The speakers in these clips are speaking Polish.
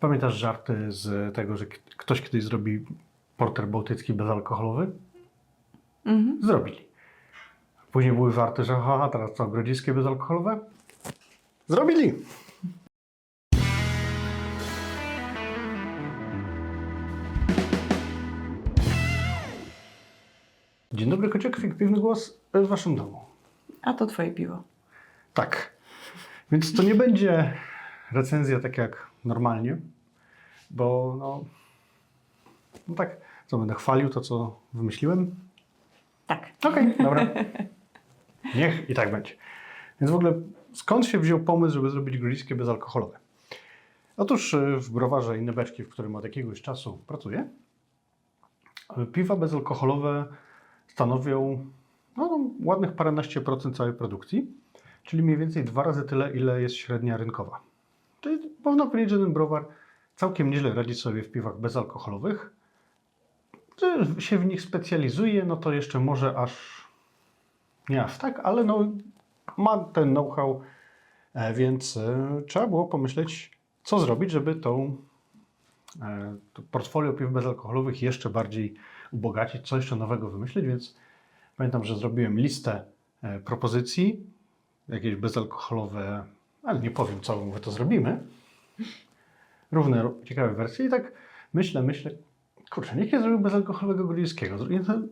Pamiętasz żarty z tego, że ktoś kiedyś zrobi porter bałtycki bezalkoholowy? Mhm. Zrobili. Później były żarty, że haha, teraz co, grodziskie bezalkoholowe? Zrobili. Dzień dobry, kociek, piękny głos w waszym domu. A to twoje piwo. Tak. Więc to nie będzie recenzja tak jak normalnie, bo no, no tak, co będę chwalił to, co wymyśliłem? Tak. Okej, dobra. Niech i tak będzie. Więc w ogóle skąd się wziął pomysł, żeby zrobić grodziskie bezalkoholowe? Otóż y, w browarze Inne Beczki, w którym od jakiegoś czasu pracuję, y, piwa bezalkoholowe stanowią no, no, ładnych paręnaście procent całej produkcji, czyli mniej więcej dwa razy tyle, ile jest średnia rynkowa. Czyli można powiedzieć, że ten browar całkiem nieźle radzi sobie w piwach bezalkoholowych. Że się w nich specjalizuje, no to jeszcze może aż nie aż tak, ale no, ma ten know-how, e, więc e, trzeba było pomyśleć, co zrobić, żeby tą e, to portfolio piw bezalkoholowych jeszcze bardziej ubogacić, co jeszcze nowego wymyślić, więc pamiętam, że zrobiłem listę propozycji, jakieś bezalkoholowe, ale nie powiem co, mówię, to zrobimy. Równe, ciekawe wersje i tak myślę, myślę, kurczę, niech ja zrobię bezalkoholowego grodzickiego.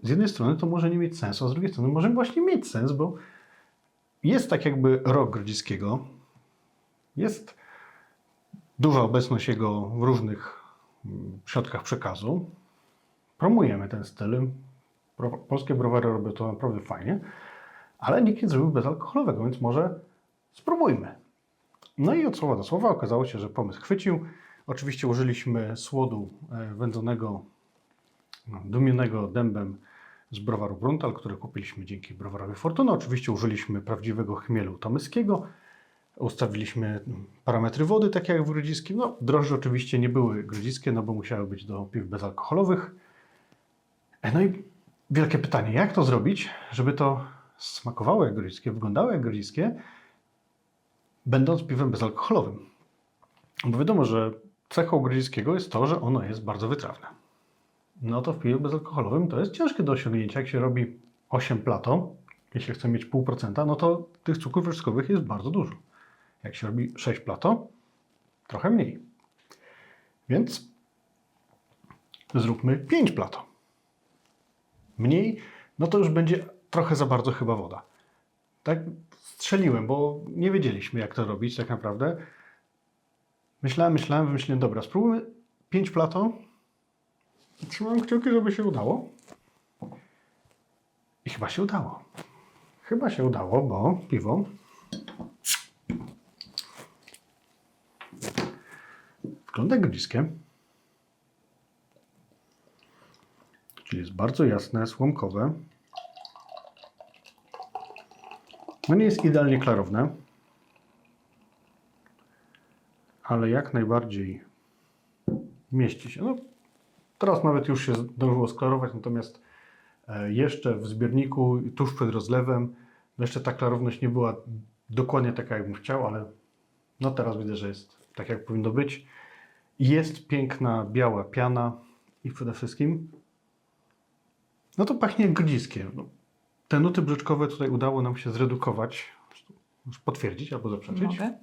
Z jednej- strony to może nie mieć sensu, a z drugiej strony może właśnie mieć sens, bo jest tak jakby rok grodzickiego, jest duża obecność jego w różnych mm, środkach przekazu. Promujemy ten styl. Polskie browary robią to naprawdę fajnie, ale nikt nie zrobił bezalkoholowego, więc może spróbujmy. No i od słowa do słowa okazało się, że pomysł chwycił. Oczywiście użyliśmy słodu e, wędzonego, no, dumionego dębem z browaru Bruntal, który kupiliśmy dzięki browarowi Fortuna. Oczywiście użyliśmy prawdziwego chmielu tomyskiego. Ustawiliśmy mm, parametry wody, takie jak w grodziskim. No, drożdże oczywiście nie były grodziskie, no bo musiały być do piw bezalkoholowych. E, No i wielkie pytanie, jak to zrobić, żeby to smakowało jak grodziskie, wyglądało jak grodziskie, będąc piwem bezalkoholowym. Bo wiadomo, że cechą grodzickiego jest to, że ono jest bardzo wytrawne. No to w piwie bezalkoholowym to jest ciężkie do osiągnięcia. Jak się robi 8 plato, jeśli chce mieć 0,5%, no to tych cukrów wszystkowych jest bardzo dużo. Jak się robi 6 plato, trochę mniej. Więc zróbmy 5 plato. Mniej, no to już będzie trochę za bardzo chyba woda. Tak strzeliłem, bo nie wiedzieliśmy jak to robić tak naprawdę. Myślałem, myślałem, wymyśliłem, dobra, spróbujmy 5 plato. Trzymałem kciuki, żeby się udało. I chyba się udało. Chyba się udało, bo piwo wygląda grodziskie. Czyli jest bardzo jasne, słomkowe. No nie jest idealnie klarowne, ale jak najbardziej mieści się. No, teraz nawet już się zdążyło sklarować, natomiast e, jeszcze w zbiorniku, tuż przed rozlewem, no jeszcze ta klarowność nie była dokładnie taka, jakbym chciał, ale no teraz widzę, że jest tak, jak powinno być. Jest piękna, biała piana i przede wszystkim no to pachnie jak grodziskie. No, te nuty brzeczkowe tutaj udało nam się zredukować, już potwierdzić albo zaprzeczyć. Mogę?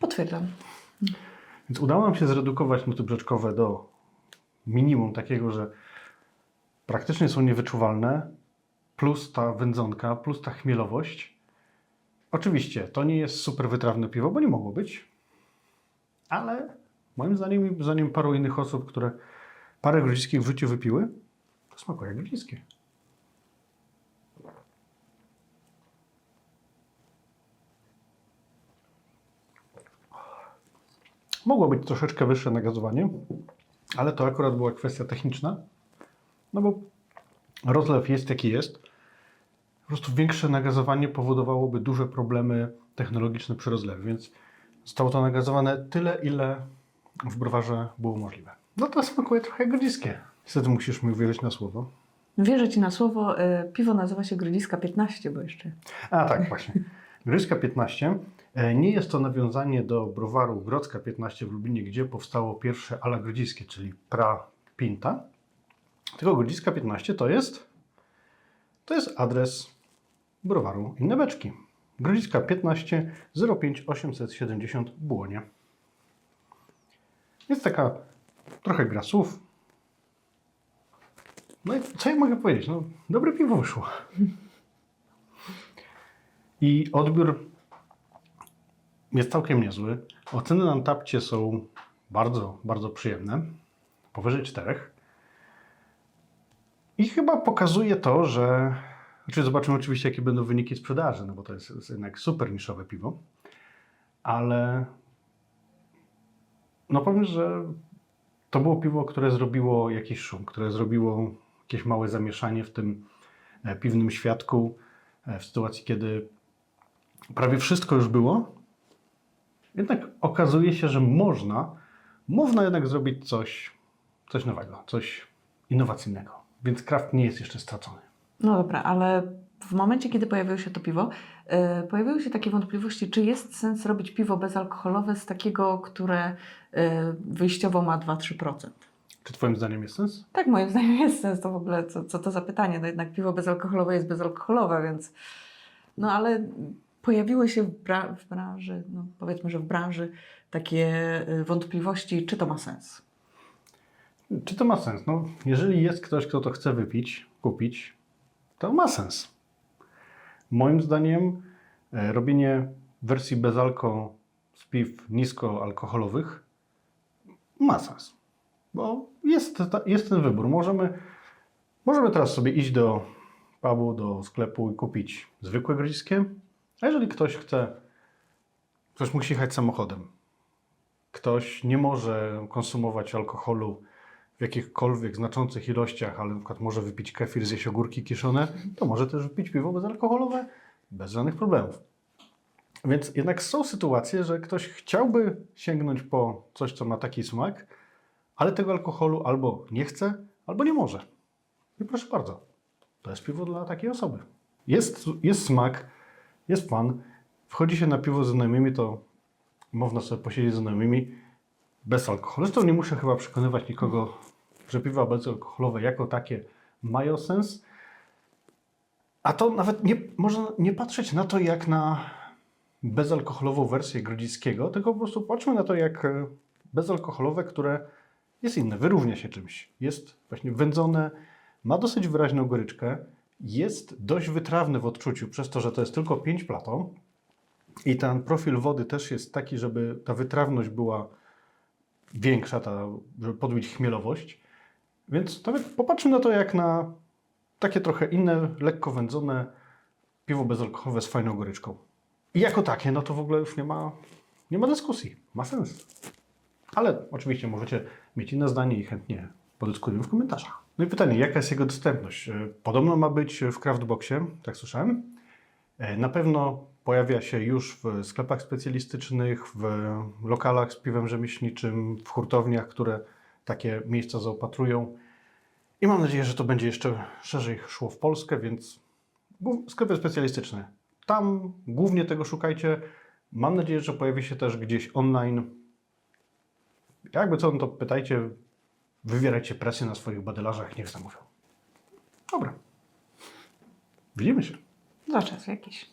Potwierdzam. Więc udało nam się zredukować nuty brzeczkowe do minimum takiego, że praktycznie są niewyczuwalne, plus ta wędzonka, plus ta chmielowość. Oczywiście to nie jest super wytrawne piwo, bo nie mogło być, ale moim zdaniem i zdaniem paru innych osób, które parę grodziskich w życiu wypiły, smakuje jak. Mogło być troszeczkę wyższe nagazowanie, ale to akurat była kwestia techniczna. No bo rozlew jest jaki jest. Po prostu większe nagazowanie powodowałoby duże problemy technologiczne przy rozlewie, więc zostało to nagazowane tyle, ile w browarze było możliwe. No to smakuje trochę jak. Niestety musisz mi uwierzyć na słowo. Wierzę Ci na słowo. y, Piwo nazywa się Grodziska 15, bo jeszcze. A tak, właśnie. Gryzka 15. E, Nie jest to nawiązanie do browaru Grodzka 15 w Lublinie, gdzie powstało pierwsze ala grodziskie, czyli pra pinta. Tylko Grodziska 15 to jest, to jest adres browaru Inne Beczki. Grodziska 15 05 870 Błonie. Jest taka trochę gra słów. No i co ja mogę powiedzieć? No, dobre piwo wyszło. I odbiór jest całkiem niezły. Oceny na tapcie są bardzo, bardzo przyjemne. Powyżej czterech. I chyba pokazuje to, że. Znaczy, zobaczymy oczywiście, jakie będą wyniki sprzedaży, no bo to jest, jest jednak super niszowe piwo. Ale. No powiem, że to było piwo, które zrobiło jakiś szum, które zrobiło jakieś małe zamieszanie w tym e, piwnym świadku, e, w sytuacji, kiedy prawie wszystko już było. Jednak okazuje się, że można, można jednak zrobić coś, coś nowego, coś innowacyjnego. Więc kraft nie jest jeszcze stracony. No dobra, ale w momencie, kiedy pojawiło się to piwo, yy, pojawiły się takie wątpliwości, czy jest sens robić piwo bezalkoholowe z takiego, które yy, wyjściowo ma 2-3%. Czy Twoim zdaniem jest sens? Tak, moim zdaniem jest sens to w ogóle, co, co to za pytanie. No jednak piwo bezalkoholowe jest bezalkoholowe, więc. No ale pojawiły się w, bra- w branży, no powiedzmy, że w branży takie y, wątpliwości, czy to ma sens. Czy to ma sens? No, jeżeli jest ktoś, kto to chce wypić, kupić, to ma sens. Moim zdaniem e, robienie wersji bezalko z piw niskoalkoholowych ma sens. Bo jest, jest ten wybór. Możemy, możemy teraz sobie iść do pubu, do sklepu i kupić zwykłe grodziskie. A jeżeli ktoś chce, ktoś musi jechać samochodem, ktoś nie może konsumować alkoholu w jakichkolwiek znaczących ilościach, ale na przykład może wypić kefir, zjeść ogórki kiszone, to może też wypić piwo bezalkoholowe bez żadnych problemów. Więc jednak są sytuacje, że ktoś chciałby sięgnąć po coś, co ma taki smak, ale tego alkoholu albo nie chce, albo nie może. I proszę bardzo, to jest piwo dla takiej osoby. Jest, jest smak, jest fan, wchodzi się na piwo ze znajomymi, to można sobie posiedzieć ze znajomymi bez alkoholu. Zresztą nie muszę chyba przekonywać nikogo, że piwa bezalkoholowe jako takie mają sens. A to nawet nie, można nie patrzeć na to jak na bezalkoholową wersję grodzickiego, tylko po prostu patrzmy na to jak e, bezalkoholowe, które jest inne, wyróżnia się czymś. Jest właśnie wędzone, ma dosyć wyraźną goryczkę, jest dość wytrawne w odczuciu, przez to, że to jest tylko 5 plato. I ten profil wody też jest taki, żeby ta wytrawność była większa, ta, żeby podbić chmielowość. Więc nawet popatrzmy na to jak na takie trochę inne, lekko wędzone piwo bezalkoholowe z fajną goryczką. I jako takie, no to w ogóle już nie ma, nie ma dyskusji. Ma sens. Ale oczywiście możecie mieć inne zdanie i chętnie podyskutujemy w komentarzach. No i pytanie, jaka jest jego dostępność? E, Podobno ma być w Craftboxie, tak słyszałem. E, Na pewno pojawia się już w sklepach specjalistycznych, w lokalach z piwem rzemieślniczym, w hurtowniach, które takie miejsca zaopatrują. I mam nadzieję, że to będzie jeszcze szerzej szło w Polskę, więc sklepy specjalistyczne. Tam głównie tego szukajcie. Mam nadzieję, że pojawi się też gdzieś online. Jakby co, no to pytajcie, wywierajcie presję na swoich badelarzach, niech zamówią. Dobra. Widzimy się. Za czas jakiś.